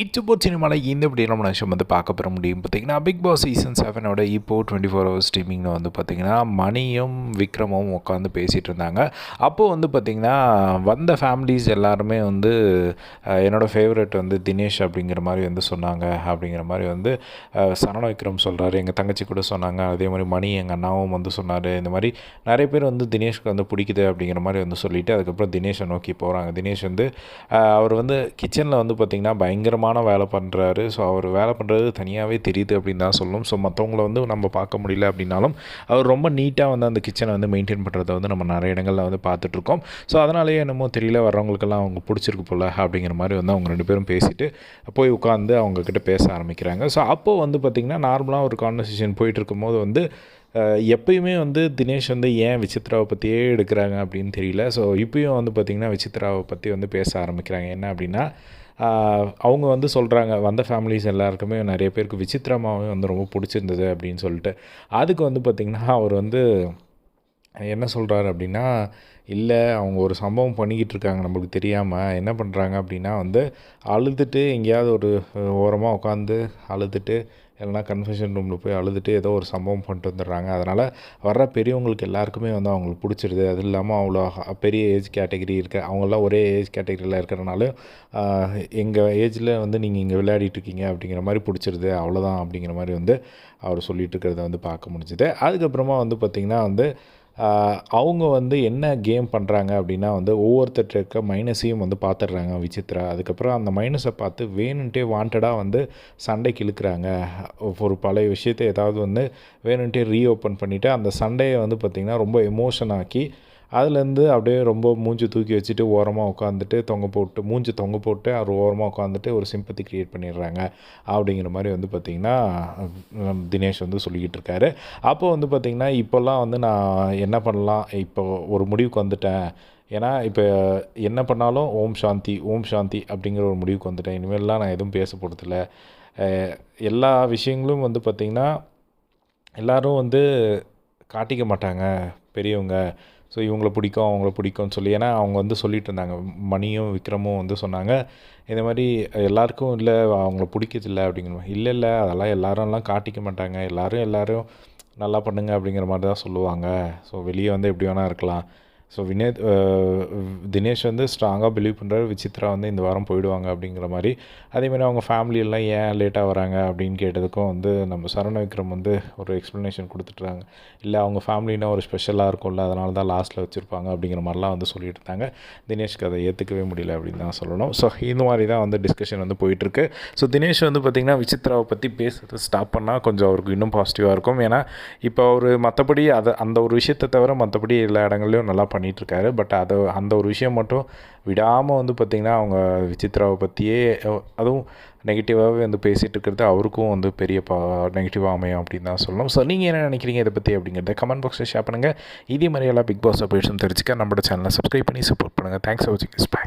It's boat சினிமாவில் இந்த இப்படி நம்ம வந்து பார்க்க பெற முடியும். பார்த்திங்கன்னா பிக் பாஸ் சீசன் செவனோட இப்போது டுவெண்ட்டி ஃபோர் ஹவர்ஸ் ஸ்ட்ரீமிங்கில் வந்து பார்த்திங்கன்னா மணியும் விக்ரமும் உட்காந்து பேசிகிட்டு இருந்தாங்க. அப்போது வந்து பார்த்திங்கன்னா வந்த ஃபேமிலிஸ் எல்லாருமே வந்து என்னோடய என்னோட ஃபேவரட் வந்து தினேஷ் அப்படிங்கிற மாதிரி வந்து சொன்னாங்க. அப்படிங்கிற மாதிரி வந்து சரண விக்ரம் சொல்கிறாரு எங்கள் தங்கச்சி கூட சொன்னாங்க. அதே மாதிரி மணி எங்கள் அண்ணாவும் வந்து சொன்னார். இந்த மாதிரி நிறைய பேர் வந்து தினேஷ்க்கு வந்து பிடிக்குது அப்படிங்கிற மாதிரி வந்து சொல்லிவிட்டு அதுக்கப்புறம் தினேஷை நோக்கி போகிறாங்க தினேஷ் வந்து அவர் வந்து கிச்சனில் வந்து பார்த்திங்கன்னா பயங்கரமான வேலை பண்ணுறாரு ஸோ அவர் வேலை பண்ணுறது தனியாகவே தெரியுது அப்படின்னு தான் சொல்லும். ஸோ மற்றவங்கள வந்து நம்ம பார்க்க முடியல அப்படின்னாலும் அவர் ரொம்ப நீட்டாக வந்து அந்த கிச்சனை வந்து மெயின்டைன் பண்ணுறத வந்து நம்ம நிறைய இடங்களில் வந்து பார்த்துட்ருக்கோம் ஸோ அதனாலேயே என்னமோ தெரியல வர்றவங்களுக்கெல்லாம் அவங்க பிடிச்சிருக்கு போல் அப்படிங்கிற மாதிரி வந்து அவங்க ரெண்டு பேரும் பேசிட்டு போய் உட்காந்து அவங்கக்கிட்ட பேச ஆரம்பிக்கிறாங்க. ஸோ அப்போது வந்து பார்த்திங்கன்னா நார்மலாக ஒரு கான்வர்சேஷன் போயிட்டு இருக்கும்போது வந்து எப்பயுமே வந்து தினேஷ் வந்து ஏன் விசித்ராவை பற்றியே எடுக்கிறாங்க அப்படின்னு தெரியல. ஸோ இப்பயும் வந்து பார்த்திங்கன்னா விசித்ராவை பற்றி வந்து பேச ஆரம்பிக்கிறாங்க. என்ன அப்படின்னா அவங்க வந்து சொல்கிறாங்க வந்த ஃபேமிலிஸ் எல்லாருக்குமே நிறைய பேருக்கு விசித்ராமாவே வந்து ரொம்ப பிடிச்சிருந்தது அப்படின்னு சொல்லிட்டு. அதுக்கு வந்து பார்த்திங்கன்னா அவர் வந்து என்ன சொல்கிறாரு அப்படின்னா இல்லை அவங்க ஒரு சம்பவம் பண்ணிக்கிட்டு இருக்காங்க நம்மளுக்கு தெரியாமல் என்ன பண்ணுறாங்க அப்படின்னா வந்து அழுதுட்டு எங்கேயாவது ஒரு ஓரமாக உட்காந்து அழுதுட்டு இல்லைனா கன்ஃபெஷன் ரூமில் போய் அழுதுட்டு ஏதோ ஒரு சம்பவம் பண்ணிட்டு வந்துடுறாங்க. அதனால் வர்ற பெரியவங்களுக்கு எல்லாருக்குமே வந்து அவங்களுக்கு பிடிச்சிருது. அது இல்லாமல் அவ்வளோ பெரிய ஏஜ் கேட்டகரி இருக்க அவங்களாம் ஒரே ஏஜ் கேட்டகரியில் இருக்கிறனால எங்கள் ஏஜில் வந்து நீங்கள் இங்கே விளையாடிட்டு இருக்கீங்க அப்படிங்கிற மாதிரி பிடிச்சிருது. அவ்வளோதான் அப்படிங்கிற மாதிரி வந்து அவர் சொல்லிகிட்டு இருக்கிறத வந்து பார்க்க முடிஞ்சுது. அதுக்கப்புறமா வந்து பார்த்திங்கன்னா வந்து அவங்க வந்து என்ன கேம் பண்ணுறாங்க அப்படின்னா வந்து ஒவ்வொருத்தர்கிட்ட இருக்க மைனஸையும் வந்து பார்த்துடுறாங்க விசித்ரா அதுக்கப்புறம் அந்த மைனஸை பார்த்து வேணுன்ட்டே வாண்டடாக வந்து சண்டைக்கு இழுக்கிறாங்க. ஒரு பழைய விஷயத்தை ஏதாவது வந்து வேணுன்ட்டே ரீஓப்பன் பண்ணிவிட்டு அந்த சண்டையை வந்து பார்த்திங்கன்னா ரொம்ப எமோஷன் ஆக்கி அதுலேருந்து அப்படியே ரொம்ப மூஞ்சி தூக்கி வச்சுட்டு ஓரமாக உட்காந்துட்டு தொங்க போட்டு மூஞ்சி தொங்க போட்டு அவர் ஓரமாக உட்காந்துட்டு ஒரு சிம்பத்தி க்ரியேட் பண்ணிடுறாங்க அப்படிங்கிற மாதிரி வந்து பார்த்திங்கன்னா தினேஷ் வந்து சொல்லிக்கிட்டு இருக்காரு. அப்போ வந்து பார்த்திங்கன்னா இப்போல்லாம் வந்து நான் என்ன பண்ணலாம்? இப்போ ஒரு முடிவுக்கு வந்துட்டேன். ஏன்னா இப்போ என்ன பண்ணாலும் ஓம் சாந்தி ஓம் சாந்தி அப்படிங்கிற ஒரு முடிவுக்கு வந்துட்டேன். இனிமேல்லாம் நான் எதுவும் பேச போகிறதில்ல எல்லா விஷயங்களும் வந்து பார்த்திங்கன்னா எல்லாரும் வந்து காட்டிக்க மாட்டாங்க. பெரியவங்க. ஸோ இவங்கள பிடிக்கும் அவங்கள பிடிக்கும்னு சொல்லி ஏன்னா அவங்க வந்து சொல்லிட்டு இருந்தாங்க. மணியும் விக்ரமும் வந்து சொன்னாங்க. இந்த மாதிரி எல்லாருக்கும் இல்லை அவங்கள பிடிக்கிறதில்ல அப்படிங்கிற மாதிரி. இல்லை இல்லை அதெல்லாம் எல்லாரும்லாம் காட்டிக்க மாட்டாங்க. எல்லோரும் எல்லோரும் நல்லா பண்ணுங்க அப்படிங்கிற மாதிரி தான் சொல்லுவாங்க. ஸோ வெளியே வந்து எப்படி வேணால் இருக்கலாம். ஸோ வினேத் தினேஷ் வந்து ஸ்ட்ராங்காக பிலீவ் பண்ணுறாரு விசித்ரா வந்து இந்த வாரம் போயிடுவாங்க அப்படிங்கிற மாதிரி. அதேமாதிரி அவங்க ஃபேமிலியெல்லாம் ஏன் லேட்டாக வராங்க அப்படின்னு கேட்டதுக்கும் வந்து நம்ம சரண விக்ரம் வந்து ஒரு எக்ஸ்ப்ளனேஷன் கொடுத்துட்றாங்க இல்லை அவங்க ஃபேமிலினா ஒரு ஸ்பெஷலாக இருக்கும்ல அதனால தான் லாஸ்ட்டில் வச்சுருப்பாங்க அப்படிங்கிற மாதிரிலாம் வந்து சொல்லிட்டு இருந்தாங்க. தினேஷ்க்கு அதை ஏற்றுக்கவே முடியல அப்படின்னு தான் சொல்லணும். ஸோ இந்த மாதிரி தான் வந்து டிஸ்கஷன் வந்து போயிட்டுருக்கு. ஸோ தினேஷ் வந்து பார்த்திங்கன்னா விசித்ராவை பற்றி பேசுறது ஸ்டாப் பண்ணால் கொஞ்சம் அவருக்கு இன்னும் பாசிட்டிவாக இருக்கும். ஏன்னா இப்போ அவர் மற்றபடி அதை அந்த ஒரு விஷயத்தை தவிர மற்றபடி எல்லா இடங்கள்லையும் நல்லா பண்ணிகிட்ருக்காரு பட் அதை அந்த ஒரு விஷயம் மட்டும் விடாமல் வந்து பார்த்திங்கன்னா அவங்க விசித்ராவை பற்றியே அதுவும் நெகட்டிவாகவே வந்து பேசிகிட்டு இருக்கிறது அவருக்கும் வந்து பெரிய பா நெகட்டிவாக அமையும் அப்படின்னு தான் சொல்லணும். ஸோ நீங்கள் என்ன நினைக்கிறீங்க இதை பற்றி அப்படிங்கிறத கமெண்ட் பாக்ஸில் ஷேர் பண்ணுங்கள் இதே மாதிரி எல்லாம் பிக் பாஸ் அப்டேட்ஸும் தெரிஞ்சுக்க நம்மளோட சேனலை சப்ஸ்கிரைப் பண்ணி சப்போர்ட் பண்ணுங்கள் தேங்க்ஸ் ஃபார் வாட்சிங் இஸ் பை